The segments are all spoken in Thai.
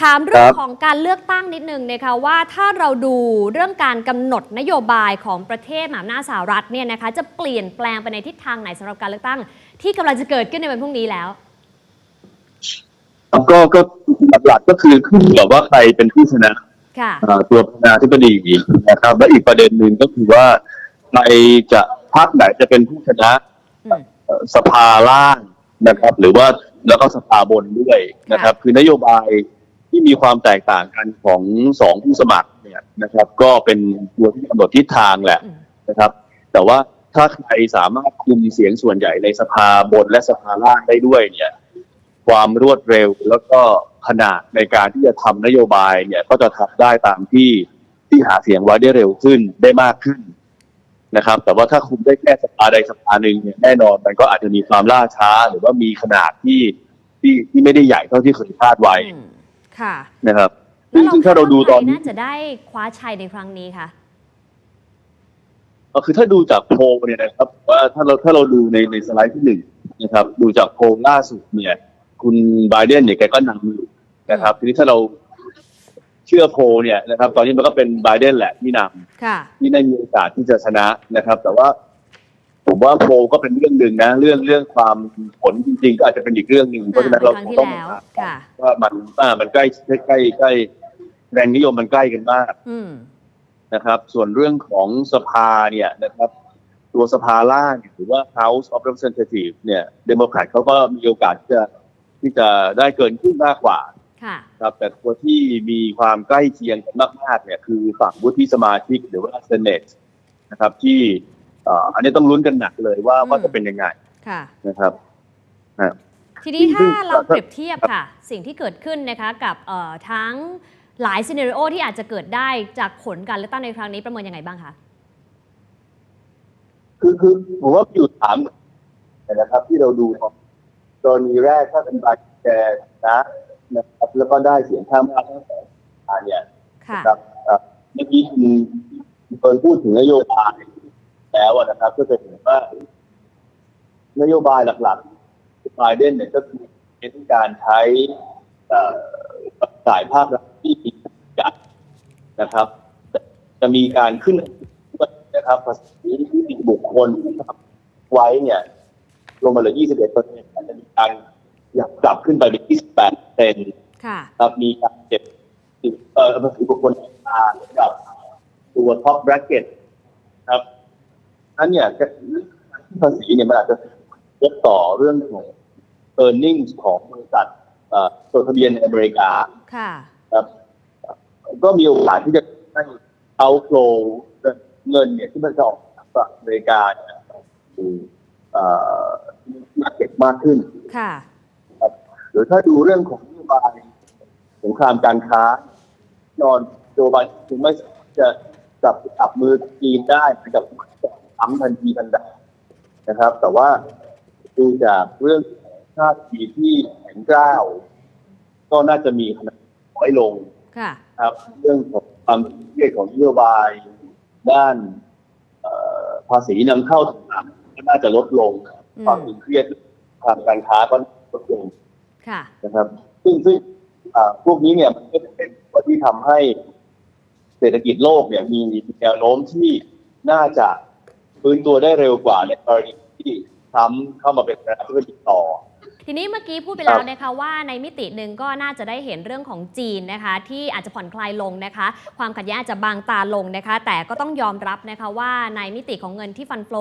ถามเรื่องครับ ของการเลือกตั้งนิดนึงนะคะว่าถ้าเราดูเรื่องการกำหนดนโยบายของประเทศมหาอำนาจสหรัฐเนี่ยนะคะจะเปลี่ยนแปลงไปในทิศทางไหนสำหรับการเลือกตั้ง ที่กำลังจะเกิดขึ้นในวันพรุ่งนี้แล้ว ก็ก็หลักๆก็คือขึ้นกับว่าใครเป็นผู้ชนะค่ะ อ่าตัวประธานาธิบดีนะครับ และอีกประเด็นหนึ่งก็คือว่าใครจะพรรคไหนจะเป็นผู้ชนะอืม เอ่อสภาล่างนะครับ หรือว่าแล้วก็สภาบนด้วยนะครับ คือนโยบาย ที่มีความแตกต่างกันของสองผู้สมัครเนี่ยนะครับ ก็เป็นตัวที่กำหนดทิศทางแหละอืมนะครับ แต่ว่าถ้าใครสามารถคุมเสียงส่วนใหญ่ในสภาบนและสภาล่างได้ด้วยเนี่ย ความรวดเร็วแล้วก็ขนาดในการที่จะทำนโยบายเนี่ยก็จะทำได้ตามที่ที่หาเสียงไว้ได้เร็วขึ้นได้มากขึ้นนะครับ แต่ว่าถ้าคุมได้แค่สภาใดสภาหนึ่งเนี่ยแน่นอนมันก็อาจจะมีความล่าช้า หรือว่ามีขนาดที่ที่ที่ไม่ได้ใหญ่เท่าที่เคยคาดไว้อืม ค่ะนะครับแล้วซึ่งถ้าเราดูตอนใคนี้น่าจะได้คว้าชัยในครั้งนี้คะก็คือถ้าดูจากโพลเนี่ยนะครับ ว่าถ้าเราถ้าเราดูในในสไลด์ที่หนึ่งนะครับ ดูจากโพลล่าสุดเนี่ย คุณไบเดนเนี่ยแกก็นำอยู่นะครับ ทีนี้ถ้าเราเชื่อโพลเนี่ยนะครับ ตอนนี้มันก็เป็นไบเดนแหละที่นำค่ะที่ได้มีโอกาสที่จะชนะนะครับ แต่ว่า ผมว่าโพลก็เป็นเรื่องหนึ่งนะ เรื่องเรื่องความผลจริงๆก็อาจจะเป็นอีกเรื่องหนึ่งเพราะฉะนั้นเราครั้งที่ต้องแล้วมาค่ะว่ามันอ่ามันใกล้ใกล้ใกล้ใกล้แรงนิยมมันใกล้กันมากอืมนะครับ ส่วนเรื่องของสภาเนี่ยนะครับ ตัวสภาล่างหรือว่า House of Representatives เนี่ยเดโมแครตเขาก็มีโอกาสที่จะที่จะได้เกินครึ่งมากกว่าค่ะครับแต่ตัวที่มีความใกล้เคียงกันมากๆเนี่ยคือฝั่งวุฒิสมาชิกหรือว่าเซเนตนะครับที่เอ่ออันนี้ต้องลุ้นกันหนักเลยว่าอืมว่าจะเป็นยังไงค่ะนะครับอะทีนี้ซึ่ถ้างเราถ้าเปรียบเทียบค่ะ สิ่งที่เกิดขึ้นนะคะกับเอ่อทั้งหลายซีเน r ร o ที่อาจจะเกิดได้จากผลการเลือกตั้งในครั้งนี้ประเมินยังไงบ้างคะคือคือผมว่าอยู่สามนะครับ ที่เราดูกรณีแรกถ้าเป็นบาแกนะนะครับแล้วก็ได้เสียงข้างมากทั้งสองฝ่ายเนี่ยค่ะครับเอ่อเมื่อกี้คุณเปิดพูดถึงนโยบาย แล้วนะครับ ก็จะเห็นว่านโยบายหลักๆไบเดนเนี่ยก็คือเน้นการใช้เอ่อจ่ายภาครัฐที่มีจัดนะครับ จะมีการขึ้นนะครับภาษีที่มีบุคคลที่ทำไว้เนี่ยลงมาเหลือ 21เปอร์เซ็นต์จะมีการอยากปรับขึ้นไปเป็น 28เปอร์เซ็นต์ค่ะครับมีการเก็บเอ่อภาษีบุคคลธรรมดากับตัวท็อปแบรกเก็ตครับ นั้นเนี่ยภาษีเนี่ยมันอาจจะยกต่อเรื่องของ e a r n i n g ของบริษัทเอ่อจดทะเบียนในอเมริกาค่ะครับ ก็มีโอกาสที่จะให้เอาโฟลเงินเนี่ยที่มันจะออกจากอเมริกาเนี่ยสู่เอ่อมาเก็ตมากขึ้น ค่ะครับหรือถ้าดูเรื่องของนโยบายสงครามการค้านอนโจไบเดนถึงไม่สามารถจะจับจับมือจีนได้เหมือนกับ ทำทันทีทันใดนะครับ แต่ว่าดูจากเรื่องท่าทีที่แข็งกร้าวก็น่าจะมีขนาดน้อยลงค่ะครับ เรื่องของความเครียดของนโยบายด้านเอ่อภาษีนำเข้าต่างๆก็น่าจะลดลงอืมความตึงเครียดทางการค้าก็ลดลงค่ะนะครับ ซึ่งซึ่งอ่าพวกนี้เนี่ยมันก็จะเป็นตัวที่ทำให้เศรษฐกิจโลกเนี่ยมีแนวโน้มที่น่าจะ ฟื้นตัวได้เร็วกว่าในกรณีที่ทรัมป์เข้ามาเป็นประธานาธิบดีต่อ ทีนี้เมื่อกี้พูดไปแล้วนะคะว่าในมิติหนึ่งก็น่าจะได้เห็นเรื่องของจีนนะคะ ที่อาจจะผ่อนคลายลงนะคะ ความขัดแย้งอาจจะบางตาลงนะคะ แต่ก็ต้องยอมรับนะคะว่าในมิติของเงินที่ฟันโฟล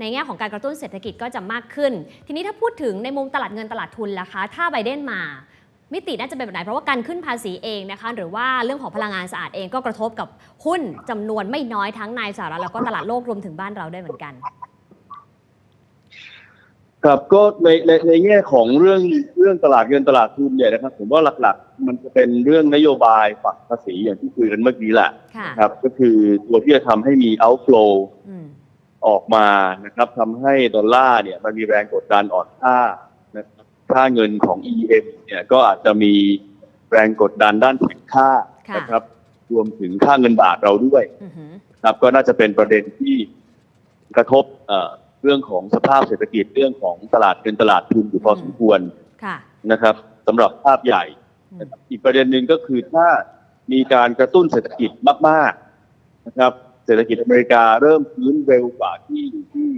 ในแง่ของการกระตุ้นเศรษฐกิจก็จะมากขึ้น ทีนี้ถ้าพูดถึงในมุมตลาดเงินตลาดทุนล่ะคะ ถ้าไบเดนมา มิติน่าจะเป็นแบบไหนเพราะว่าการขึ้นภาษีเองนะคะ หรือว่าเรื่องของพลังงานสะอาดเองก็กระทบกับหุ้นจำนวนไม่น้อยทั้งในสหรัฐแล้วก็ตลาดโลกรวมถึงบ้านเราด้วยเหมือนกัน ครับก็ในในในแง่ของเรื่องเรื่องตลาดเงินตลาดทุนเนี่ยนะครับ ผมว่าหลักๆ มันจะเป็นเรื่องนโยบายฝั่งภาษีอย่างที่คุยกันเมื่อกี้แหละค่ะครับ ก็คือตัวที่จะทำให้มี outflow อืมออกมานะครับทำให้ดอลลาร์เนี่ย มันมีแรงกดดันอ่อนค่านะ ครับค่าเงินของ EM เนี่ยก็อาจจะมีแรงกดดันด้านแข็งค่าค่ะ นะครับ รวมถึงค่าเงินบาทเราด้วยอือหือครับ ก็น่าจะเป็นประเด็นที่กระทบเอ่อเรื่องของสภาพเศรษฐกิจเรื่องของตลาดเงินตลาดทุนอยู่พอสมควรค่ะนะครับสำหรับภาพใหญ่นะครับอีกประเด็นหนึ่งก็คือถ้ามีการกระตุ้นเศรษฐกิจมาก ๆ นะครับ เศรษฐกิจอเมริกาเริ่มฟื้นเร็วกว่าที่ที่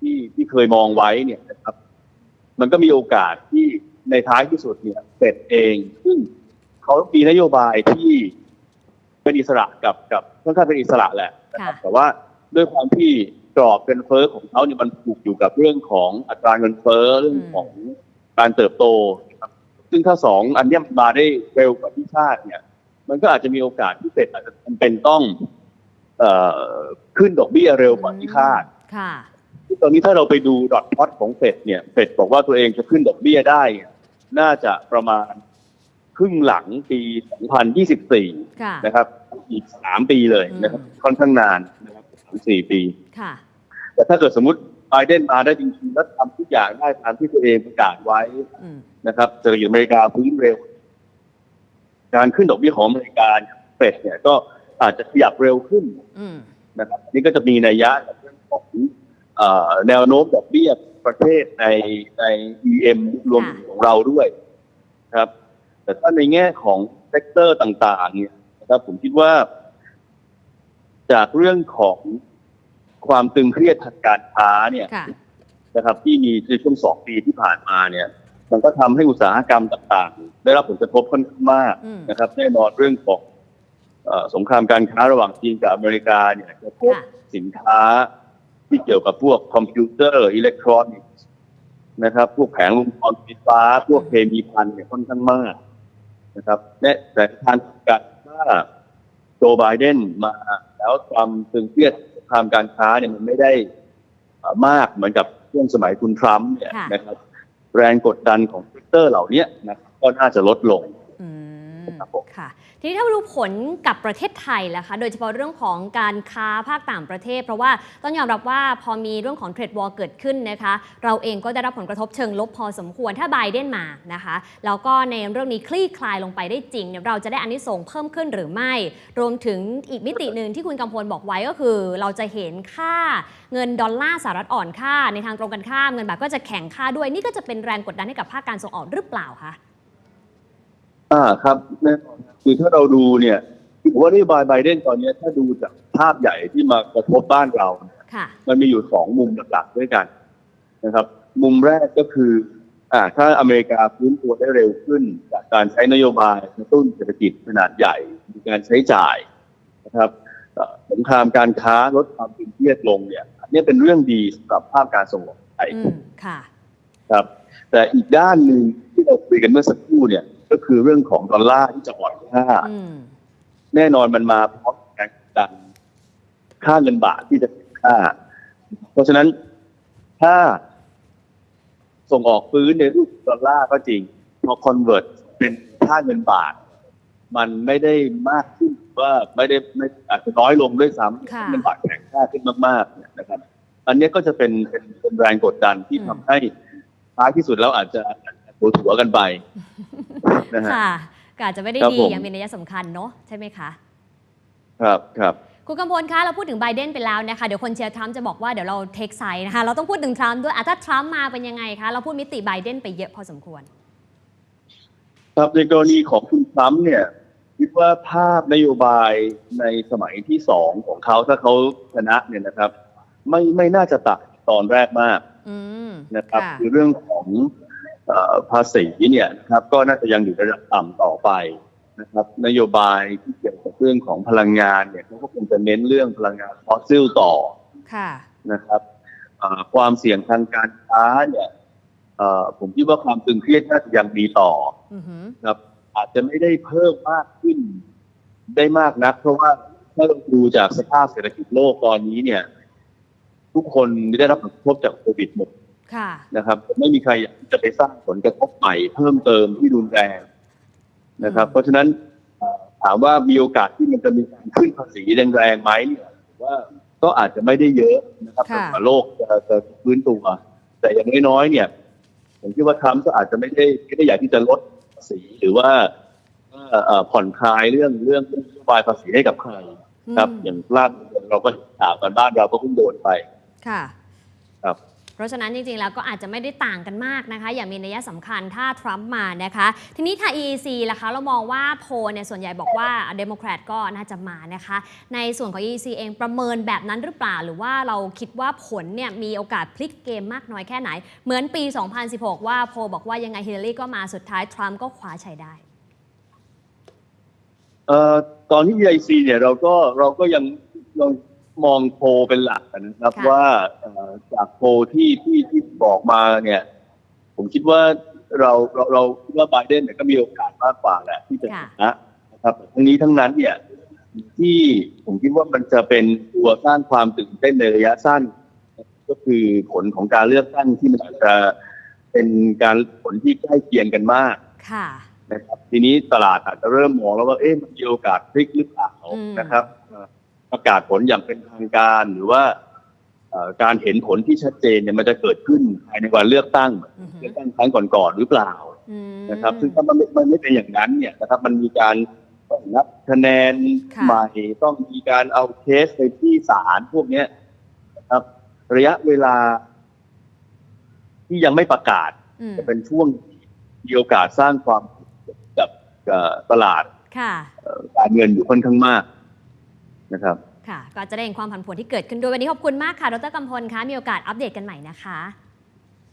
ที่ที่เคยมองไว้เนี่ยนะครับ มันก็มีโอกาสที่ในท้ายที่สุดเนี่ยเฟดเองซึ่งเขามีนโยบายที่เป็นอิสระกับกับค่อนข้างเป็นอิสระแหละนะครับค่ะแต่ว่าด้วยความที่กรอบเงินเฟ้อของเขาเนี่ยมันผูกอยู่กับเรื่องของอัตราเงินเฟ้อเรื่องของการเติบโตนะครับซึ่งถ้าสองอันเนี้ยมันมาได้เร็วกว่าที่คาดเนี่ย มันก็อาจจะมีโอกาสที่เฟดอาจจะจำเป็นต้องเอ่อขึ้นดอกเบี้ยเร็วกว่าที่คาดค่ะ ตอนนี้ถ้าเราไปดูดอทพอตของเฟดเนี่ยเฟดบอกว่าตัวเองจะขึ้นดอกเบี้ยได้เนี่ยน่าจะประมาณครึ่งหลังปี 2024ค่ะนะครับ อีก 3 ปีเลยนะครับอืมค่อนข้างนานนะครับสามสี่ปีค่ะแต่ถ้าเกิดสมมติไบเดนมาได้จริงๆแล้วทำทุกอย่างได้ตามที่ตัวเองประกาศไว้อืมนะครับเศรษฐกิจอเมริกาฟื้นเร็ว การขึ้นดอกเบี้ยของอเมริกาเนี่ยเฟดเนี่ยก็อาจจะขยับเร็วขึ้นอืมนะครับ นี่ก็จะมีนัยยะกับเรื่องของเอ่อ แนวโน้มดอกเบี้ยประเทศในใน EM รวมถึงของเราด้วยครับ แต่ถ้าในแง่ของเซกเตอร์ต่าง ๆ เนี่ยนะครับผมคิดว่า จากเรื่องของความตึงเครียดทางการค้าเนี่ยค่ะนะครับ ที่มีในช่วงสองปีที่ผ่านมาเนี่ย มันก็ทำให้อุตสาหกรรมต่างๆ ได้รับผลกระทบค่อนข้างมากอืมนะครับ แน่นอนเรื่องของเอ่อสงครามการค้าระหว่างจีนกับอเมริกาเนี่ยกระทบค่ะสินค้า ที่เกี่ยวกับพวกคอมพิวเตอร์อิเล็กทรอนิกส์นะครับ พวกแผงวงจรไฟฟ้า พวกเคมีพันเนี่ยค่อนข้างมากนะครับและแต่ทางการถ้าโจไบเดนมาแล้วความตึงเครียดสงครามการค้าเนี่ยมันไม่ได้มากเหมือนกับช่วงสมัยคุณทรัมป์เนี่ยนะครับ แรงกดดันของเซกเตอร์เหล่านี้นะครับก็น่าจะลดลง ครับผมค่ะ ทีนี้ถ้ามาดูผลกับประเทศไทยล่ะคะ โดยเฉพาะเรื่องของการค้าภาคต่างประเทศ เพราะว่าต้องยอมรับว่าพอมีเรื่องของเทรดวอลเกิดขึ้นนะคะ เราเองก็ได้รับผลกระทบเชิงลบพอสมควรถ้าไบเดนมานะคะแล้วก็ในเรื่องนี้คลี่คลายลงไปได้จริงเนี่ยเราจะได้อานิสงส์เพิ่มขึ้นหรือไม่ รวมถึงอีกมิติหนึ่งที่คุณกำพลบอกไว้ก็คือ เราจะเห็นค่าเงินดอลลาร์สหรัฐอ่อนค่าในทางตรงกันข้ามเงินบาทก็จะแข็งค่าด้วยนี่ก็จะเป็นแรงกดดันให้กับภาคการส่งออกหรือเปล่าคะ อ่าครับแน่นอนครับคือถ้าเราดูเนี่ยผมว่านโยบายไบเดนตอนนี้ถ้าดูจากภาพใหญ่ที่มากระทบบ้านเราเนี่ยค่ะ มันมีอยู่สองมุมหลักๆด้วยกันนะครับ มุมแรกก็คือ อ่า ถ้าอเมริกาฟื้นตัวได้เร็วขึ้น จากการใช้นโยบายกระตุ้นเศรษฐกิจขนาดใหญ่มีการใช้จ่ายนะครับเอ่อสงครามการค้าลดความตึงเครียดลงเนี่ยอันนี้เป็นเรื่องดีสำหรับภาพการส่งออกไทย อืม ค่ะ ครับแต่อีกด้านหนึ่งที่เราคุยกันเมื่อสักครู่เนี่ย ก็คือเรื่องของดอลลาร์ที่จะอ่อนค่า อืมแน่นอนมันมาพร้อมกับการกดดันค่าเงินบาทที่จะแข็งค่า เพราะฉะนั้นถ้าส่งออกฟื้นในรูปดอลลาร์ก็จริงพอคอนเวิร์ตเป็นค่าเงินบาท มันไม่ได้มากขึ้นว่าไม่ได้ไม่อาจจะน้อยลงด้วยซ้ำค่ะ เงินบาทแข็งค่าขึ้นมากๆเนี่ยนะครับ อันเนี้ยก็จะเป็นเป็นเป็นแรงกดดันที่อืมทำให้ท้ายที่สุดแล้วอาจจะ หัวถัวๆกันไปนะฮะ ค่ะก็อาจจะไม่ได้ครับดีผม อย่างมีนัยสำคัญเนอะใช่ไหมคะ ครับครับ คุณกำพลคะเราพูดถึงไบเดนไปแล้วนะคะ เดี๋ยวคนเชียร์ทรัมป์จะบอกว่าเดี๋ยวเราเทคไซด์นะคะ เราต้องพูดถึงทรัมป์ด้วยอะถ้าทรัมป์มาเป็นยังไงคะ เราพูดมิติไบเดนไปเยอะพอสมควร ครับในกรณีของคุณทรัมป์เนี่ยคิดว่าภาพนโยบายในสมัยที่สองของเขาถ้าเขาชนะเนี่ยนะครับ ไม่ไม่น่าจะต่างตอนแรกมากอืมนะครับ ค่ะ คือเรื่องของเออ ภาษีเนี่ยนะครับก็น่าจะยังอยู่ระดับต่ำต่อไปนะครับ นโยบายที่เกี่ยวกับเรื่องของพลังงานเนี่ยเขาก็คงจะเน้นเรื่องพลังงานฟอสซิลต่อค่ะนะครับความเสี่ยงทางการค้าเนี่ยผมคิดว่าความตึงเครียดน่าจะยังมีต่ออือหือครับอาจจะไม่ได้เพิ่มมากขึ้นได้มากนัก เพราะว่าถ้าเราดูจากสภาพเศรษฐกิจโลกตอนนี้เนี่ย ทุกคนได้รับผลกระทบจากโควิดหมด นะครับไม่มีใครอยากจะไปสร้างผลกระทบใหม่เพิ่มเติมที่รุนแรงนะครับอืมเพราะฉะนั้นเอ่อถามว่ามีโอกาสที่มันจะมีการขึ้นภาษีแรงๆไหมเนี่ยผมว่าก็อาจจะไม่ได้เยอะนะครับจนกว่าโลกจะจะฟื้นตัวแต่อย่างน้อยๆเนี่ย ผมคิดว่าทรัมป์ก็อาจจะไม่ได้ไม่ได้อยากที่จะลดภาษีหรือว่าว่าเอ่อผ่อนคลายเรื่องเรื่องนโยบายภาษีให้กับใครครับอืมอย่างล่าสุดเราก็เห็นข่าวกันบ้านเราก็เพิ่งโดนไปค่ะ ครับ เพราะฉะนั้นจริงๆ แล้วก็อาจจะไม่ได้ต่างกันมากนะคะ อย่างมีนัยสำคัญถ้าทรัมป์มานะคะ ทีนี้ทา EEC ล่ะคะเรามองว่าโพลเนี่ยส่วนใหญ่บอกว่าเดโมแครตก็น่าจะมานะคะ ในส่วนของ EEC เองประเมินแบบนั้นหรือเปล่า หรือว่าเราคิดว่าผลเนี่ยมีโอกาสพลิกเกมมากน้อยแค่ไหน เหมือนปี 2016 ว่าโพลบอกว่ายังไงฮิลลารีก็มาสุดท้ายทรัมป์ก็คว้าชัยได้เอ่อตอนที่ VIC เนี่ยเราก็เราก็ยังยัง มองโพลเป็นหลักนะครับค่ะ ว่าเอ่อจากโพลที่ที่ที่บอกมาเนี่ย ผมคิดว่าเราเราเราคิดว่าไบเดนเนี่ยก็มีโอกาสมากกว่าแหละที่จะชค่ะ นะนะครับทั้งนี้ทั้งนั้นเนี่ย ที่ผมคิดว่ามันจะเป็นตัวสร้างความตื่นเต้นในระยะสั้น ก็คือผลของการเลือกตั้งที่มันอาจจะเป็นการผลที่ใกล้เคียงกันมาก ค่ะ นะครับทีนี้ตลาดอาจจะเริ่มมองแล้วว่าเอ๊ะมันมีโอกาสพลิกหรือเปล่าอืม นะครับเอ่อ ประกาศผลอย่างเป็นทางการ หรือว่าเอ่อการเห็นผลที่ชัดเจนเนี่ยมันจะเกิดขึ้นภายในวันเลือกตั้งอือฮึเลือกตั้งครั้งก่อนๆหรือเปล่าอืมนะครับ ซึ่งถ้ามันไม่มันไม่เป็นอย่างนั้นเนี่ยนะครับ มันมีการต้องนับคะแนนค่ะใหม่ต้องมีการเอาเคสไปที่ศาลพวกเนี้ยนะครับ ระยะเวลา ที่ยังไม่ประกาศอืมจะเป็นช่วงที่มีโอกาสสร้างความกับเอ่อตลาดค่ะเอ่อการเงินอยู่ค่อนข้างมาก นะครับค่ะก็จะได้เห็นความผันผวนที่เกิดขึ้นด้วยวันนี้ขอบคุณมากค่ะดรกำพลคะมีโอกาสอัปเดตกันใหม่นะคะ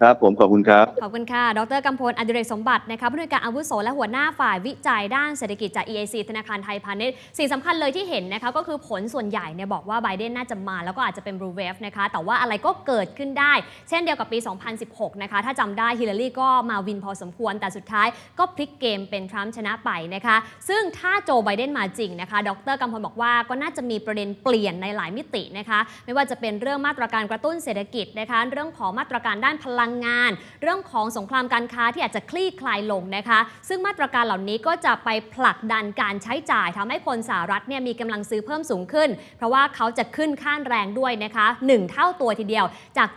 ครับผมขอบคุณครับ ขอบคุณค่ะ ดรกำพลอดิเรกสมบัตินะคะผู้อำนวยการอาวุโสและหัวหน้าฝ่ายวิจัยด้านเศรษฐกิจจาก EIC ธนาคารไทยพาณิชย์ สิ่งสำคัญเลยที่เห็นนะคะก็คือผลส่วนใหญ่เนี่ยบอกว่าไบเดนน่าจะมาแล้วก็อาจจะเป็นบลูเวฟนะคะ แต่ว่าอะไรก็เกิดขึ้นได้ เช่นเดียวกับปี 2016 นะคะ ถ้าจำได้ฮิลลารีก็มาวินพอสมควร แต่สุดท้ายก็พลิกเกมเป็นทรัมป์ชนะไปนะคะ ซึ่งถ้าโจไบเดนมาจริงนะคะ ดรกำพลบอกว่าก็น่าจะมีประเด็นเปลี่ยนในหลายมิตินะคะ ไม่ว่าจะเป็นเรื่องมาตรการกระตุ้นเศรษฐกิจนะคะ เรื่องของมาตรการด้านพลังงาน เรื่องของสงครามการค้าที่อาจจะคลี่คลายลงนะคะ ซึ่งมาตรการเหล่านี้ก็จะไปผลักดันการใช้จ่ายทำให้คนสหรัฐเนี่ยมีกำลังซื้อเพิ่มสูงขึ้น เพราะว่าเขาจะขึ้นค่าแรงด้วยนะคะ 1 เท่าตัวทีเดียวจาก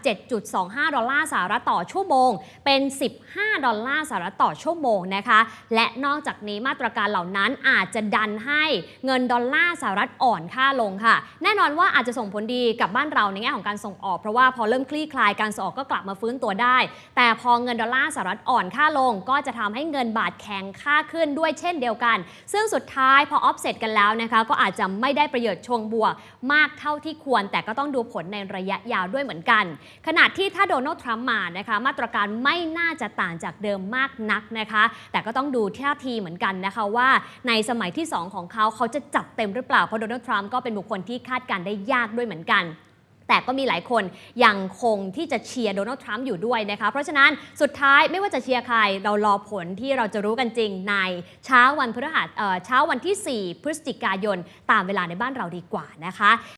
7.25 ดอลลาร์สหรัฐต่อชั่วโมง เป็น 15 ดอลลาร์สหรัฐต่อชั่วโมงนะคะ และนอกจากนี้มาตรการเหล่านั้นอาจจะดันให้เงินดอลลาร์สหรัฐอ่อนค่าลงค่ะ แน่นอนว่าอาจจะส่งผลดีกับบ้านเราในแง่ของการส่งออก เพราะว่าพอเริ่มคลี่คลายการส่งออกก็กลับมาฟื้นตัวได้ แต่พอเงินดอลลาร์สหรัฐอ่อนค่าลง ก็จะทำให้เงินบาทแข็งค่าขึ้นด้วยเช่นเดียวกัน ซึ่งสุดท้ายพอออฟเซตกันแล้วนะคะก็อาจจะไม่ได้ประโยชน์ชงบวก มากเท่าที่ควร แต่ก็ต้องดูผลในระยะยาวด้วยเหมือนกัน ขณะที่ถ้าโดนัลด์ทรัมป์มานะคะมาตรการไม่น่าจะต่างจากเดิมมากนักนะคะ แต่ก็ต้องดูท่าทีเหมือนกันนะคะว่าในสมัยที่ 2 ของเขาเขาจะจัดเต็มหรือเปล่าเพราะโดนัลด์ทรัมป์ก็เป็นบุคคลที่คาดการณ์ได้ยากด้วยเหมือนกัน แต่ก็มีหลายคนยังคงที่จะเชียร์โดนัลด์ทรัมป์อยู่ด้วยนะคะ เพราะฉะนั้นสุดท้ายไม่ว่าจะเชียร์ใครเรารอผลที่เราจะรู้กันจริงในเช้าวันพฤหัสเช้าวันที่ 4 พฤศจิกายนตามเวลาในบ้านเราดีกว่านะคะ